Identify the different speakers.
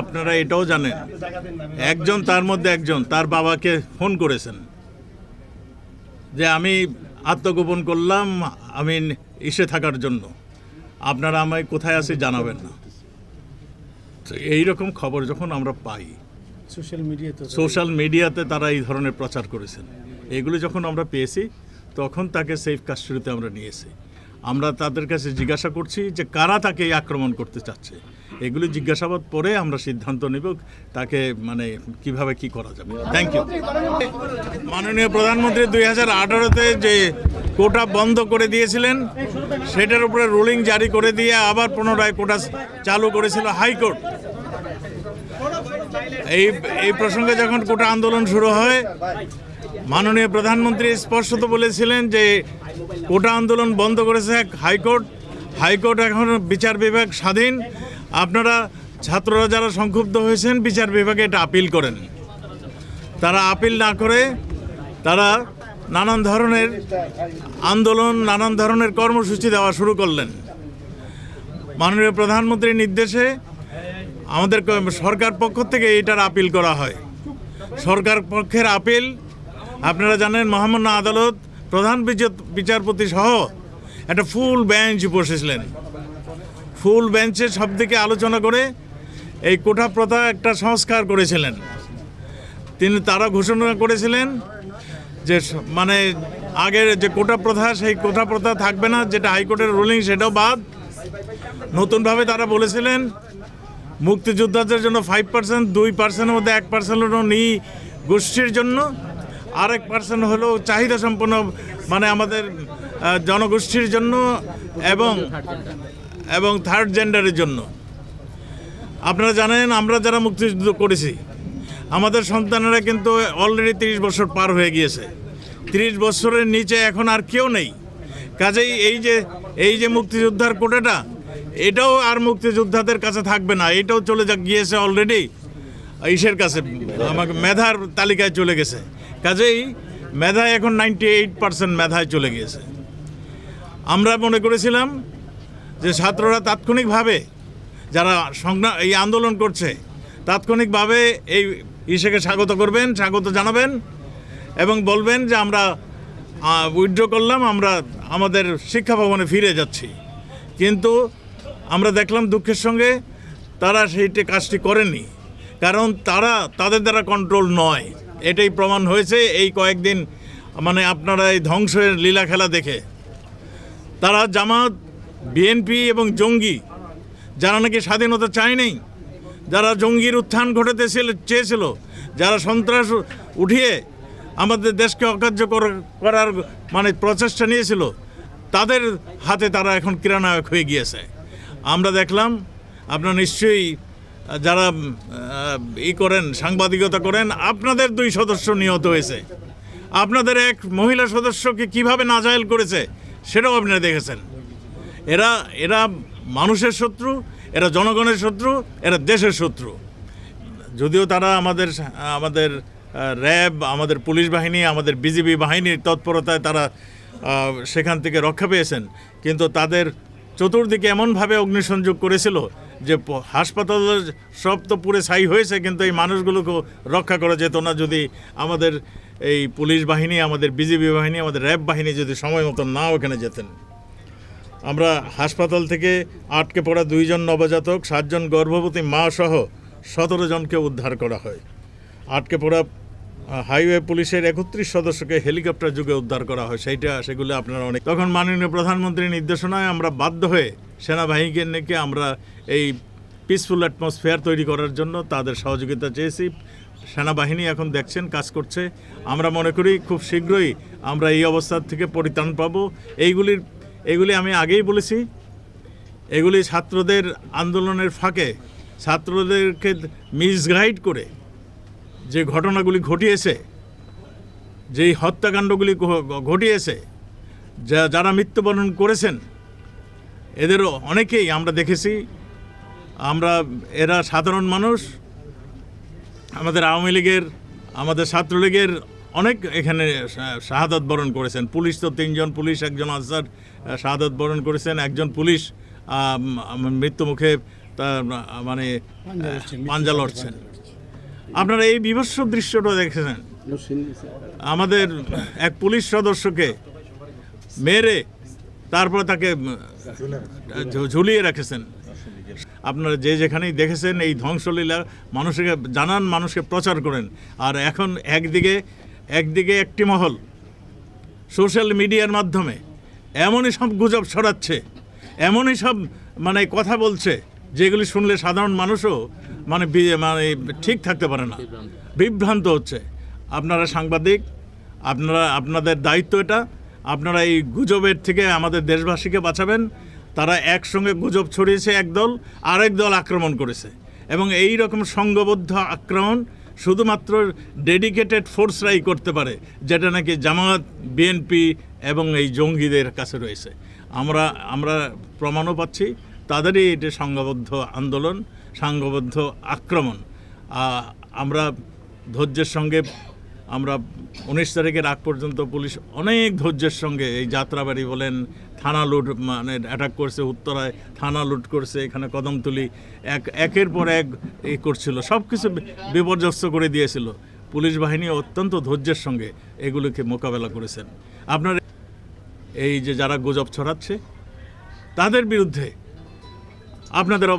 Speaker 1: আপনারা এটাও জানেন একজন তার মধ্যে একজন তার বাবাকে ফোন করেছেন। যে আমি আত্মগোপন করলাম আমি ইসে থাকার জন্য। আপনারা আমায় কোথায় আছি জানাবেন না। তো এইরকম খবর যখন আমরা পাই
Speaker 2: সোশ্যাল মিডিয়াতে
Speaker 1: সোশ্যাল মিডিয়াতে তারা এই ধরনের প্রচার করেছেন। এগুলো যখন আমরা পেয়েছি তখন তাকে সেফ কাস্টডিতে আমরা নিয়েছি। আমরা তাদের কাছে জিজ্ঞাসা করছি যে কারা তাকে আক্রমণ করতে চাচ্ছে? এগুলি জিজ্ঞাসাবাদ পরে আমরা সিদ্ধান্ত নেব তাকে মানে কীভাবে কি করা যাবে। থ্যাংক ইউ মাননীয় প্রধানমন্ত্রী দুই হাজার আঠারোতে যে কোটা বন্ধ করে দিয়েছিলেন, সেটার উপরে রুলিং জারি করে দিয়ে আবার পুনরায় কোটা চালু করেছিল হাইকোর্ট। এই এই প্রসঙ্গে যখন কোটা আন্দোলন শুরু হয়, মাননীয় প্রধানমন্ত্রী স্পষ্টত বলেছিলেন যে কোটা আন্দোলন বন্ধ করেছে হাইকোর্ট। হাইকোর্ট এখন বিচার বিভাগ স্বাধীন। আপনারা ছাত্ররা যারা সংক্ষুব্ধ হয়েছেন, বিচার বিভাগে এটা আপিল করেন। তারা আপিল না করে তারা নানান ধরনের আন্দোলন, নানান ধরনের কর্মসূচি দেওয়া শুরু করলেন। মাননীয় প্রধানমন্ত্রীর নির্দেশে আমাদের সরকার পক্ষ থেকে এটার আপিল করা হয়। সরকার পক্ষের আপিল, আপনারা জানেন, মহামান্য আদালত প্রধান বিচার- বিচারপতি সহ একটা ফুল বেঞ্চ বসেছিলেন। ফুল বেঞ্চে সব দিকে আলোচনা করে এই কোঠা প্রথা একটা সংস্কার করেছিলেন। তিনি তারা ঘোষণা করেছিলেন যে মানে আগের যে কোটা প্রথা, সেই কোটা প্রথা থাকবে না, যেটা হাইকোর্টের রুলিং সেটাও বাদ। নতুনভাবে তারা বলেছিলেন, মুক্তিযোদ্ধাদের জন্য ফাইভ পার্সেন্ট দুই পার্সেন্টের মধ্যে এক পার্সেন্ট হলো নি গোষ্ঠীর জন্য। আরেক পার্সেন্ট হলো চাহিদা সম্পন্ন মানে আমাদের জনগোষ্ঠীর জন্য এবং এবং থার্ড জেন্ডারের জন্য। আপনারা জানেন, আমরা যারা মুক্তিযুদ্ধ করেছি, আমাদের সন্তানেরা কিন্তু অলরেডি তিরিশ বছর পার হয়ে গিয়েছে। তিরিশ বছরের নিচে এখন আর কেউ নেই। কাজেই এই যে এই যে মুক্তিযোদ্ধার কোটাটা, এটাও আর মুক্তিযোদ্ধাদের কাছে থাকবে না। এটাও চলে যা, গিয়েছে অলরেডি ইসের কাছে, আমাকে মেধার তালিকায় চলে গেছে। কাজেই মেধায় এখন নাইনটি এইট পার্সেন্ট মেধায় চলে গিয়েছে। আমরা মনে করেছিলাম যে ছাত্ররা তাৎক্ষণিকভাবে যারা সংগ্রাম এই আন্দোলন করছে, তাৎক্ষণিকভাবে এই ইসেকে স্বাগত করবেন, স্বাগত জানাবেন এবং বলবেন যে আমরা উইথড্র করলাম, আমরা আমাদের শিক্ষা ভবনে ফিরে যাচ্ছি। কিন্তু আমরা দেখলাম দুঃখের সঙ্গে তারা সেইটি কাজটি করেনি কারণ তারা তাদের দ্বারা কন্ট্রোল নয়। এটাই প্রমাণ হয়েছে এই কয়েকদিন মানে আপনারা এই ধ্বংসের লীলা খেলা দেখে। তারা জামাত, বিএনপি এবং জঙ্গি, যারা নাকি স্বাধীনতা চায় চায়নি যারা জঙ্গির উত্থান ঘটাতে ছিল- চেয়েছিল, যারা সন্ত্রাস উঠিয়ে আমাদের দেশকে অকার্য করার মানে প্রচেষ্টা নিয়েছিল, তাদের হাতে তারা এখন ক্রীড়ানায়ক হয়ে গিয়েছে। আমরা দেখলাম, আপনারা নিশ্চয়ই, যারা ই করেন, সাংবাদিকতা করেন, আপনাদের দুই সদস্য নিহত হয়েছে। আপনাদের এক মহিলা সদস্যকে কীভাবে নাজায়েল করেছে সেটাও আপনারা দেখেছেন। এরা এরা মানুষের শত্রু, এরা জনগণের শত্রু, এরা দেশের শত্রু। যদিও তারা আমাদের আমাদের র্যাব, আমাদের পুলিশ বাহিনী, আমাদের বিজিবি বাহিনীর তৎপরতায় তারা সেখান থেকে রক্ষা পেয়েছেন। কিন্তু তাদের চতুর্দিকে এমনভাবে অগ্নিসংযোগ করেছিল যে হাসপাতাল সব তো পুরে ছাই হয়েছে, কিন্তু এই মানুষগুলোকে রক্ষা করা যেত না। যদি আমাদের এই পুলিশ বাহিনী, আমাদের বিজিবি বাহিনী, আমাদের র্যাব বাহিনী যদি সময় মতো না ওখানে যেতেন। আমরা হাসপাতাল থেকে আটকে পড়া দুইজন নবজাতক, সাতজন গর্ভবতী মা সহ সতেরো জনকে উদ্ধার করা হয়। আটকে পড়া হাইওয়ে পুলিশের একত্রিশ সদস্যকে হেলিকপ্টার যুগে উদ্ধার করা হয়। সেইটা সেগুলো আপনারা অনেক তখন মাননীয় প্রধানমন্ত্রীর নির্দেশনায় আমরা বাধ্য হয়ে সেনাবাহিনীকে আমরা এই পিসফুল অ্যাটমসফিয়ার তৈরি করার জন্য তাদের সহযোগিতা চেয়েছি। সেনাবাহিনী এখন দেখছেন, কাজ করছে। আমরা মনে করি খুব শীঘ্রই আমরা এই অবস্থার থেকে পরিত্রাণ পাবো। এইগুলির, এগুলি আমি আগেই বলেছি। এগুলি ছাত্রদের আন্দোলনের ফাঁকে, ছাত্রদেরকে মিসগাইড করে যে ঘটনাগুলি ঘটিয়েছে, যেই হত্যাকাণ্ডগুলি ঘটিয়েছে, যা, যারা মৃত্যুবরণ করেছেন, এদেরও অনেকেই আমরা দেখেছি। আমরা এরা সাধারণ মানুষ। আমাদের আওয়ামী লীগের আমাদের ছাত্রলীগের অনেক এখানে শাহাদত বরণ করেছেন। পুলিশ তো তিনজন পুলিশ একজন আনসার শাহাদাত বরণ করেছেন একজন পুলিশ মৃত্যুমুখে তার মানে পাঞ্জা লড়ছেন আপনারা এই বিভৎস দৃশ্যটা দেখেছেন? আমাদের এক পুলিশ সদস্যকে মেরে তারপরে তাকে ঝুলিয়ে রেখেছেন। আপনারা যে যেখানেই দেখেছেন এই ধ্বংসলীলা মানুষকে, জানান মানুষকে প্রচার করেন। আর এখন একদিকে একদিকে একটি মহল সোশ্যাল মিডিয়ার মাধ্যমে এমনই সব গুজব ছড়াচ্ছে, এমনই সব মানে কথা বলছে, যেগুলি শুনলে সাধারণ মানুষও মানে মানে ঠিক থাকতে পারে না। বিভ্রান্ত হচ্ছে। আপনারা সাংবাদিক, আপনারা, আপনাদের দায়িত্ব এটা। আপনারা এই গুজবের থেকে আমাদের দেশবাসীকে বাঁচাবেন। তারা একসঙ্গে গুজব ছড়িয়েছে একদল আরেক দল আক্রমণ করেছে। এবং এই রকম সংঘবদ্ধ আক্রমণ শুধুমাত্র ডেডিকেটেড ফোর্সরাই করতে পারে, যেটা নাকি জামাত বিএনপি এবং এই জঙ্গিদের কাছে রয়েছে। আমরা আমরা প্রমাণও পাচ্ছি, তাদেরই এটি সংঘবদ্ধ আন্দোলন, সংঘবদ্ধ আক্রমণ। আমরা ধৈর্যের সঙ্গে আমরা উনিশ তারিখের আগ পর্যন্ত পুলিশ অনেক ধৈর্যের সঙ্গে এই যাত্রাবাড়ি বলেন, থানা লুট মানে অ্যাটাক করছে, উত্তরায় থানা লুট করছে, এখানে কদমতলি, এক, একের পর এক এই করছিল সব কিছু বিপর্যস্ত করে দিয়েছিল। পুলিশ বাহিনী অত্যন্ত ধৈর্যের সঙ্গে এগুলোকে মোকাবেলা করেছেন। আপনার এই যে যারা গুজব ছড়াচ্ছে, তাদের বিরুদ্ধে আপনাদের